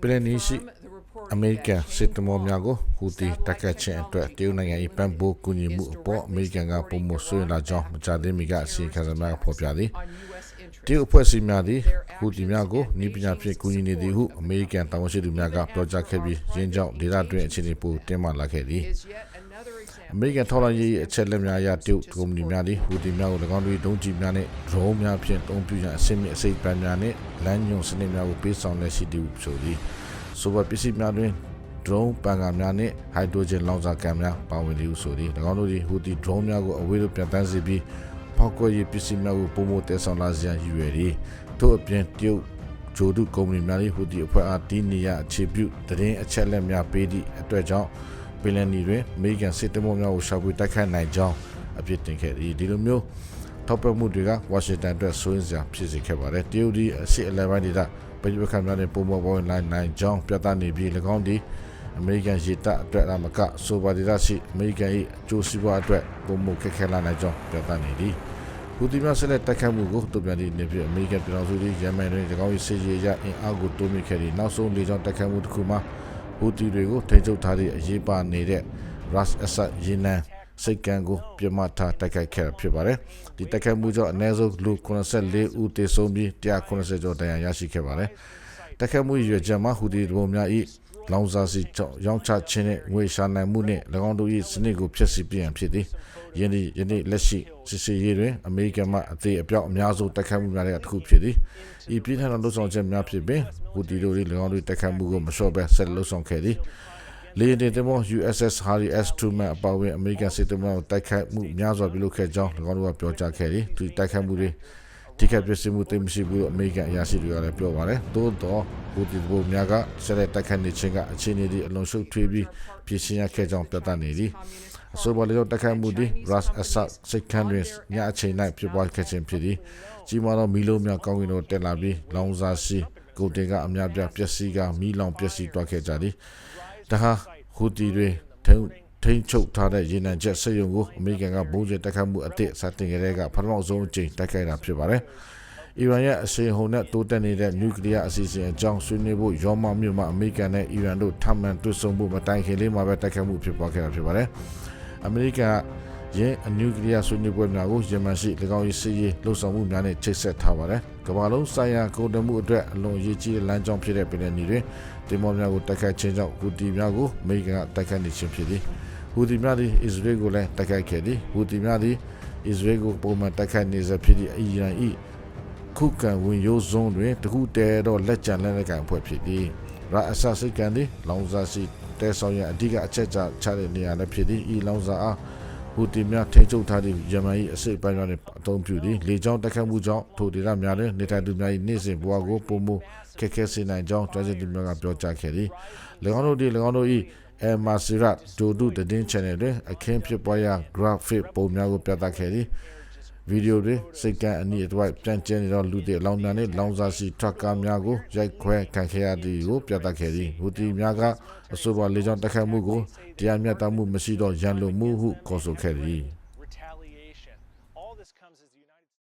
ပလနီရှိအမေရိကန်စစ်တမောများကိုဟူတီတက်ခတ်ခြင်းအတွက်တရုတ်နိုင်ငံ၏ပန်ပိုးကူညီမှုအပေါ်အမေရိကန်ကပုံမဆွေးလာကြောင်းမကြာသေးမီကအစီအခံစာများဖော်ပြသည်တရုတ်အဖွဲ့အစည်းများသည်ဟူတီများကိုဤပညာဖြင့်ကူညီနေသည်ဟုအမေရိကန်တာဝန်ရှိသူများကပြောကြားခဲ့ပြီးရင်းကြောင့်ဒေသတွင်းအခြေအနေပိုတင်းမာလာခဲ့သည် is yet another အမေရိကန်ထောက်လှမ်းရေးအချက်လက်များအရတရုတ်ကုမ္ပဏီများသည်ဟူတီများကို၎င်းတို့၏ဒုံးကျည်များနှင့် drone များဖြင့်တုံးပြရန်အဆင့်မြင့်အစိပ်ပန်းများနှင့်လမ်းညွန်စနစ်များကိုပေးဆောင်လက်ရှိသည်ဟုဆိုသည်ဆိုပါပစ္စည်းများတွင် drone ပန်ကာများနှင့် hydrogen လောင်စာကန်များပါဝင်သည်ဟုဆိုသည်၎င်းတို့သည်ဟူတီ drone များကိုအဝေးသို့ပြန်တန်းစေပြီးဖောက်ကွဲရေးပစ္စည်းများကိုပုံမတည်ဆောင်လာစေရန်ရည်ရွယ်သည်ထို့အပြင်တရုတ်ဂျိုဒုကုမ္ပဏီများသည်ဟူတီအဖွဲ့အားဒီနေရအခြေပြုတည်င်းအချက်လက်များပေးသည့်အတွက်ကြောင့် ပင်လယ်နီတွင်အမေရိကန်စစ်တမောများကိုရှာဖွေတိုက်ခိုက်နိုင်ကြောင်းအပြစ်တင်ခဲ့သည်ဒီလိုမျိုးထောက်ပံ့မှုတွေကဝါရှင်တန်အတွက်စိုးရိမ်စရာဖြစ်စေခဲ့ပါတယ်တရုတ်ဒီအစီအလဲပိုင်းဒေသပြည်ပခန့်များနဲ့ပုံပေါ်ပေါ်နိုင်နိုင်ကြောင်းပြသနေပြီး၎င်းဒီအမေရိကန်ရေတပ်အတွက်အမကဆိုပါဒေသရှိအမေရိကန်၏အကျိုးစီးပွားအတွက်ပုံမခက်ခဲလာနိုင်ကြောင်းပြသနေသည်ဟူတီများဆက်လက်တိုက်ခတ်မှုကိုတုံ့ပြန်သည့်အနေဖြင့်အမေရိကန်ပြည်ထောင်စုသည်ယမန်တွင်၎င်း၏စစ်ရေးအရအင်အားကိုတိုးမြင့်ခဲ့သည့်နောက်ဆုံးလေကြောင်းတိုက်ခတ်မှုတစ်ခုမှာ ဟူတီတွေကိုထိန်းချုပ်ထားသည့်အရေးပါနေတဲ့ Ras Assad ရေနံစိတ်ကံကိုပြစ်မှတ်ထားတိုက်ခိုက်ခဲ့တာဖြစ်ပါတယ်။ဒီတိုက်ခိုက်မှုကြောင့်အနည်းဆုံးလူ84ဦးသေဆုံးပြီး190ကျော်ဒဏ်ရာရရှိခဲ့ပါတယ်။ တိုက်ခိုက်မှုရည်ရွယ်ချက်မှာဟူတီတို့များ၏လောင်စာစီကြောင့်ရောင်းချခြင်းနဲ့ငွေရှာနိုင်မှုနဲ့၎င်းတို့၏စနစ်ကိုဖျက်ဆီးပြရန်ဖြစ်သည်။ယနေ့ယနေ့လက်ရှိစစ်စေးရေးတွင်အမေရိကန်မှအသေးအပြောက်အများဆုံးတိုက်ခိုက်မှုများတဲ့တစ်ခုဖြစ်သည်။ဤပြည်ထန်သောလှုပ်ဆောင်ချက်များဖြစ်ပင်ဟူတီတို့၏၎င်းတို့တိုက်ခိုက်မှုကိုမလျှော့ဘဲဆက်လှုပ်ဆောင်ခဲ့သည်။လေယာဉ်တင်သင်္ဘော USS Harry S. Truman အပါအဝင်အမေရိကန်စစ်သင်္ဘောကိုတိုက်ခိုက်မှုများစွာပြုလုပ်ခဲ့ကြောင်း၎င်းတို့ကပြောကြားခဲ့သည်။ဒီတိုက်ခိုက်မှုတွေ တိကျပြည့်စုံမှုသိမ်းမရှိဘူးလို့အမေရိကန်အရာရှိတွေကလည်းပြောပါတယ်။သို့တော့ဟူတီတို့များကဆက်လက်တိုက်ခိုက်နေခြင်းကအခြေအနေဒီအလွန်ရှုပ်ထွေးပြီးပြည်ရှင်းရခဲ့ကြောင်းပြသနေသည်။အဆိုပါလေတော့တိုက်ခိုက်မှုသည် Ras Assad စိတ်ခံတွင်ညအချိန်၌ဖြစ်ပွားခဲ့ခြင်းဖြစ်သည်။ကြီးမားသောမီးလုံးများကောင်းကင်သို့တက်လာပြီးလောင်စာရှိကုန်တင်ကအများပြားပျက်စီးကမီးလောင်ပျက်စီးသွားခဲ့ကြသည်။ဒါဟာဟူတီတွေထုံ ထိန်ချုပ်ထားတဲ့ရေနံချက်စက်ရုံကိုအမေရိကန်ကဘုံကျဲတိုက်ခိုက်မှုအသစ်စတင်ခဲ့တဲ့ကပထမဆုံးအကြိမ်တိုက်ခိုက်တာဖြစ်ပါတယ်။အီရန်ရဲ့အရှိန်ဟုန်နဲ့တိုးတက်နေတဲ့နျူကလ িয়ার အစီအစဉ်အကြောင်းဆွေးနွေးဖို့ရောမမြို့မှာအမေရိကန်နဲ့အီရန်တို့ထပ်မံတွေ့ဆုံဖို့မတိုင်ခင်လေးမှာပဲတိုက်ခိုက်မှုဖြစ်ပွားခဲ့တာဖြစ်ပါတယ်။အမေရိကန်ယင်းအနျူကလ িয়ার ဆွေးနွေးပွဲများကိုယမန်ရှိ၎င်း၏စစ်ရေးလှုပ်ဆောင်မှုများနဲ့ချိတ်ဆက်ထားပါတယ်။ကမ္ဘာလုံးဆိုင်ရာကုန်သွယ်မှုအတွက်အလွန်အရေးကြီးတဲ့လမ်းကြောင်းဖြစ်တဲ့ပြည်내နေတွင်တင်မောများကိုတိုက်ခိုက်ခြင်းကြောင့်ဟူတီများကိုအမေရိကန်ကတိုက်ခိုက်နေခြင်းဖြစ်သည်။ ဟူတီများသည်အစ္စရေးကိုလည်းတိုက်ခိုက်ခဲ့သည်။ဟူတီများသည်အစ္စရေးကိုပုံမှန်တိုက်ခိုက်နေစေဖြစ်သည့်အီရန်၏ခုခံဝင်ရိုးစုံတွင်တခုတည်းသောလက်ကျန်လက်နက်ကန်ဖွဲ့ဖြစ်သည်။ရာအဆစိတ်ကန်သည်လောင်စာစီတဲဆောင်ရန်အဓိကအချက်ချချတဲ့နေရာလည်းဖြစ်သည်။ဤလောင်စာအားဟူတီများထိန်းချုပ်ထားသည့်ယမန်၏အစိပ်ပိုင်းများနှင့်အသုံးပြုသည်လေကြောင်းတိုက်ခိုက်မှုကြောင့်ထိုဒေသများတွင်နေထိုင်သူများ၏နေ့စဉ်ဘဝကိုပုံမှုခက်ခဲစေနိုင်ကြောင်းတွင်ကျသူများကပြောကြားခဲ့သည်၎င်းတို့သည်၎င်းတို့၏ အမာစီရတ်ဒိုဒုတည်င်း channel တွင်အခင်းဖြစ်ပွားရာ graphic ပုံများကိုပြသခဲ့သည်ဗီဒီယိုတွင်စိတ်ကံအနည်းအတွေ့ပြန်ကျင်းနေသောလူတွေအလောင်းများနှင့်လောင်စာစီထရပ်ကားများကိုရိုက်ခွဲခံခဲ့ရသည်ကိုပြသခဲ့သည်ဟူတီများကအဆိုပါလေကြောင်းတိုက်ခိုက်မှုကိုတရားမျှတမှုမရှိသောရန်လိုမှုဟုခေါ်ဆိုခဲ့သည်